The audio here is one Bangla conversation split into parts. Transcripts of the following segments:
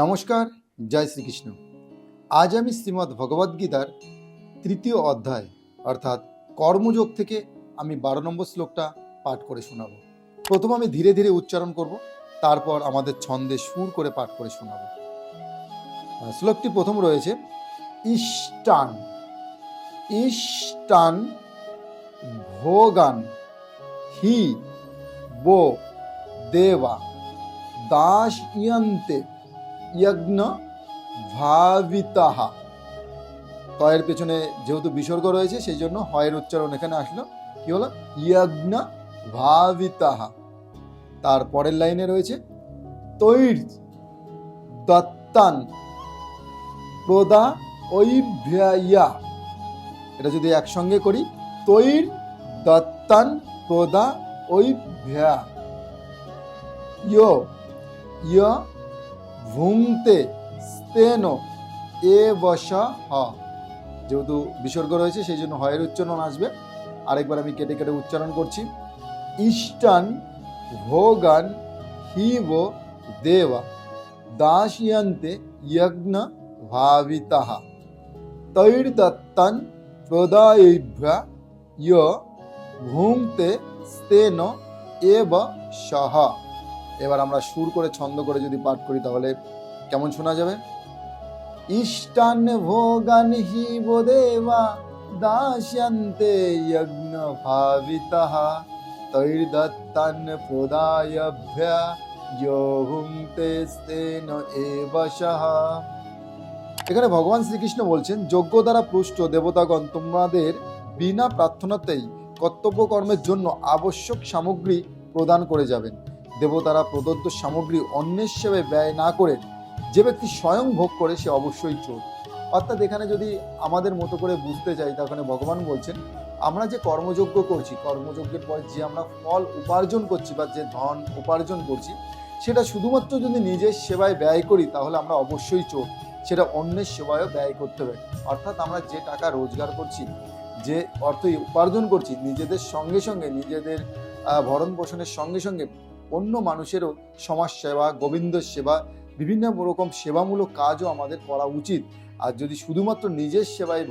নমস্কার, জয় শ্রীকৃষ্ণ। আজ আমি শ্রীমদ্ ভগবদ্গীতার তৃতীয় অধ্যায়, অর্থাৎ কর্মযোগ থেকে আমি বারো নম্বর শ্লোকটা পাঠ করে শোনাবো। প্রথম আমি ধীরে ধীরে উচ্চারণ করব, তারপর আমাদের ছন্দে সুর করে পাঠ করে শোনাব। শ্লোকটি প্রথম রয়েছে, ইষ্টান ইষ্টান ভোগান হি বো দেবা দাস ইয়ন্তে যজ্ঞ ভাবিতাহা তয়ের পেছনে যেহেতু বিসর্গ রয়েছে, সেই জন্য হয়ের উচ্চারণ এখানে আসলো। কি হলো? যজ্ঞ ভাবিতাহা তার পরের লাইনে রয়েছে তৈর দত্তান, প্রদা ঐভ্যয়া। এটা যদি একসঙ্গে করি তৈর দত্তান, প্রদা ঐভ্যা। ইয় ইয় ভুংতে স্তেন এ বসা হ। যেহেতু বিসর্গ রয়েছে, সেই জন্য হয়ের উচ্চারণ আসবে। আরেকবার আমি কেটে কেটে উচ্চারণ করছি। ইষ্টান ভোগান হিব দেবা দাসিয়ন্তে যজ্ঞ ভাবিতাহা। তৈর্দত্তান প্রদায়ভ্যা ইয় ভুংতে স্তেন এব সহ। এবার আমরা সুর করে ছন্দ করে যদি পাঠ করি তাহলে কেমন শোনা যাবে? ইষ্টান ভোগান হি দেবা, দাস্যন্তে যজ্ঞ ভাবিতঃ, তৈর্দত্তান প্রদায়ভ্যা যোহুংতে স্তেন এব এখানে ভগবান শ্রীকৃষ্ণ বলছেন যোগ্য দ্বারা পুষ্ট দেবতাগণ তোমাদের বিনা প্রার্থনাতেই কর্তব্য কর্মের জন্য আবশ্যক সামগ্রী প্রদান করে যাবেন। দেবতারা প্রদত্ত সামগ্রী অন্যের সেবায় ব্যয় না করে যে ব্যক্তি স্বয়ং ভোগ করে সে অবশ্যই চোর। অর্থাৎ এখানে যদি আমাদের মতো করে বুঝতে চাই, তাহলে ভগবান বলছেন, আমরা যে কর্মযজ্ঞ করছি, কর্মযজ্ঞের পর যে আমরা ফল উপার্জন করছি বা যে ধন উপার্জন করছি, সেটা শুধুমাত্র যদি নিজের সেবায় ব্যয় করি, তাহলে আমরা অবশ্যই চোর। সেটা অন্যের সেবায়ও ব্যয় করতে হবে। অর্থাৎ আমরা যে টাকা রোজগার করছি, যে অর্থ উপার্জন করছি, নিজেদের সঙ্গে সঙ্গে, নিজেদের ভরণ পোষণের সঙ্গে সঙ্গে অন্য মানুষেরও সমাজ সেবা গোবিন্দ সেবা বিভিন্ন রকম সেবামূলক কাজও আমাদের করা উচিত। আর যদি শুধুমাত্র নিজের সেবায়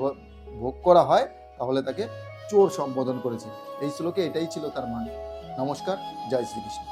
ভোগ করা হয়, তাহলে তাকে চোর সম্বোধন করেছে। এই শ্লোকে এটাই ছিল তার মানে। নমস্কার, জয় শ্রীকৃষ্ণ।